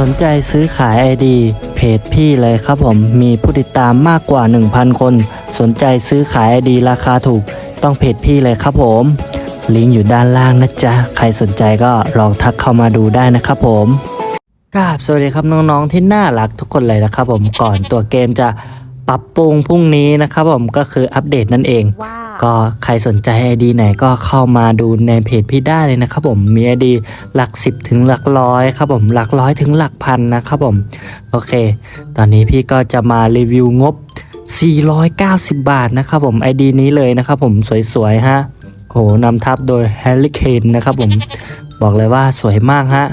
สนใจซื้อขาย ID เพจพี่เลยครับผม มีผู้ติดตามมากกว่า 1,000 คน สนใจซื้อขาย ID ราคาถูก ต้องเพจพี่เลยครับผม ลิงก์อยู่ด้านล่างนะจ๊ะ ใครสนใจก็ลองทักเข้ามาดูได้นะครับผมกราบสวัสดีครับน้องๆที่น่ารักทุกคนเลยนะครับผมก่อนตัวเกมจะ ปรับปรุงพรุ่งนี้นะครับผมก็คืออัปเดตนั่นเองว้าวก็ใครสนใจ ID ไหนก็เข้ามาดูในเพจพี่ได้เลยนะครับผมมี ID หลัก 10 ถึงหลักร้อยครับผมหลักร้อยถึงหลักพันนะครับผมโอเค ตอนนี้พี่ก็จะมารีวิวงบ 490 บาทนะครับผม ID นี้เลยนะครับผมสวยๆฮะโหนำทับโดย Harry Kane นะครับผมบอกเลยว่าสวยมากฮะ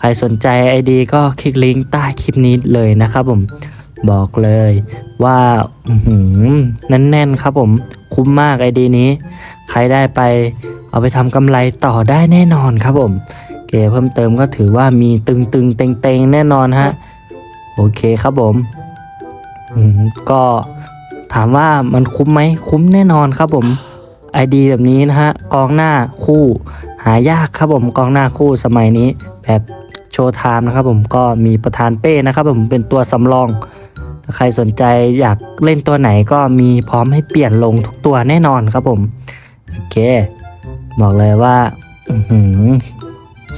ใครสนใจ ID ก็คลิกลิงก์ใต้คลิปนี้เลยนะครับผม บอกเลยว่าหืแน่นๆครับผมคุ้มมากไอดีนี้ ใครได้ไปเอาไปทำกำไรต่อได้แน่นอนครับผมเกเพิ่มเติมก็ถือว่ามีตึงๆเต็งๆแน่นอนฮะโอเคครับผมอืมก็ถามว่ามันคุ้มไหมคุ้มแน่นอนครับผมไอดีแบบนี้นะฮะกองหน้าคู่หายากครับผมกองหน้าคู่สมัยนี้แบบ โชว์ไทม์นะครับผมก็มีประธานเป้นะครับผมเป็นตัวสำรอง ถ้าใครสนใจอยากเล่นตัวไหนก็มีพร้อมให้เปลี่ยนลงทุกตัวแน่นอนครับผมโอเค บอกเลยว่า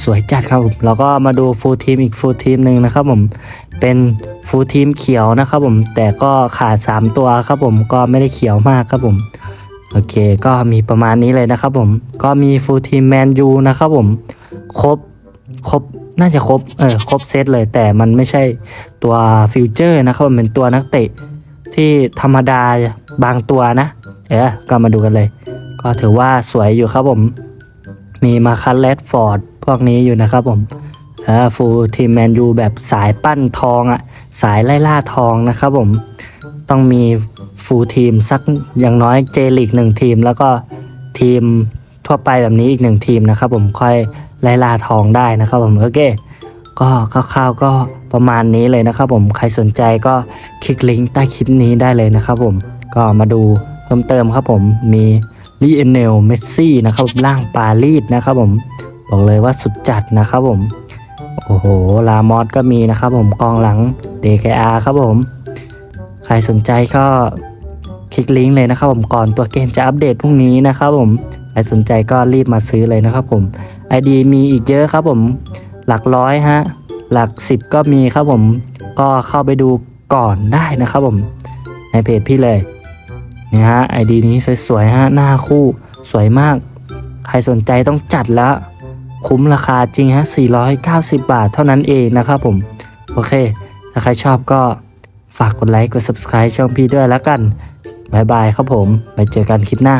สวยจัดครับผมแล้วก็มาดูฟูลทีมอีกฟูลทีมหนึ่งนะครับผมเป็นฟูลทีมเขียวนะครับผมแต่ก็ขาด 3 ตัวครับผมก็ไม่ได้เขียวมากครับผมโอเค ก็มีประมาณนี้เลยนะครับผมก็มีฟูลทีมแมนยูนะครับผมครบครบ น่าจะครบ เออ ครบเซตเลย แต่มันไม่ใช่ตัวฟิวเจอร์นะครับ มันเป็นตัวนักเตะที่ธรรมดาบางตัวนะ เออก็มาดูกันเลย ก็ถือว่าสวยอยู่ครับผม มีมาคันเลดฟอร์ดพวกนี้อยู่นะครับผมเออฟูลทีมแมนยูแบบสายปั้นทองอะ่ะสายไล่ล่าทองนะครับผม ต้องมีฟูลทีมสักอย่างน้อยเจลิกหนึ่งทีมแล้วก็ทีม ทั่วไปแบบนี้อีกหนึ่งทีมนะครับ ผมค่อยไล่ล่าทองได้นะครับ ผมโอเคก็คร่าวๆก็ประมาณนี้เลยนะครับผมใครสนใจก็คลิกลิงก์ใต้คลิปนี้ได้เลยนะครับผมก็มาดูเพิ่มเติมครับผมมีลีเอเนลเมสซี่นะครับร่างปารีสนะครับผมบอกเลยว่าสุดจัดนะครับผมโอ้โหลามอสก็มีนะครับผมกองหลัง DKR ครับผม ใครสนใจก็คลิกลิงก์เลยนะครับผมก่อนตัวเกมจะอัปเดตพรุ่งนี้นะครับผม ครสนใจก็รีบมาซื้อเลยนะครับผม ID มีอีกเยอะครับผม หลักร้อยฮะ หลักสิบก็มีครับผม ก็เข้าไปดูก่อนได้นะครับผม ในเพจพี่เลยนี่ฮะ ID นี้สวยๆฮะ หน้าคู่สวยมาก ใครสนใจต้องจัดแล้ว คุ้มราคาจริงฮะ 490 บาทเท่านั้นเองนะครับผม โอเค ถ้าใครชอบก็ฝากกดไลค์ กด subscribe ช่องพี่ด้วยแล้วกันบายบายครับผม ไปเจอกันคลิปหน้า